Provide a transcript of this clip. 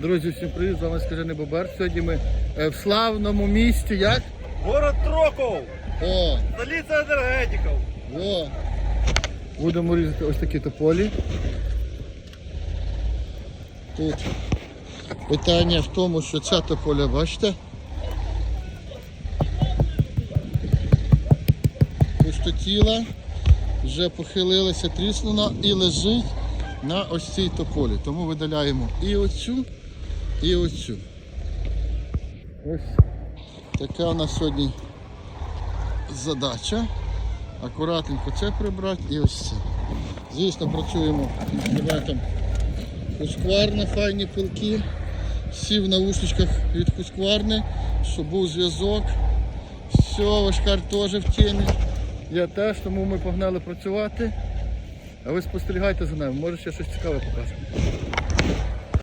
Друзі, всім привіт, з вами Скажений Бобер. Сьогодні ми е, в славному місті, як? Город Троков, О, столиця енергетиків. о. Будемо різати ось такі тополі. Тут питання в тому, що ця тополя, бачите? Пустотіла, вже похилилася, тріснула і лежить на ось цій тополі. Тому видаляємо і оцю, і оцю. Ось така у нас сьогодні задача. Акуратненько це прибрати і ось це. Звісно, працюємо інструментом Хускварна, файні пилки. Всі в наушничках від Хускварни, щоб був зв'язок. Все, Вашкар теж в темі. Я теж, тому ми погнали працювати. А ви спостерігайте за нами, може ще щось цікаве показати.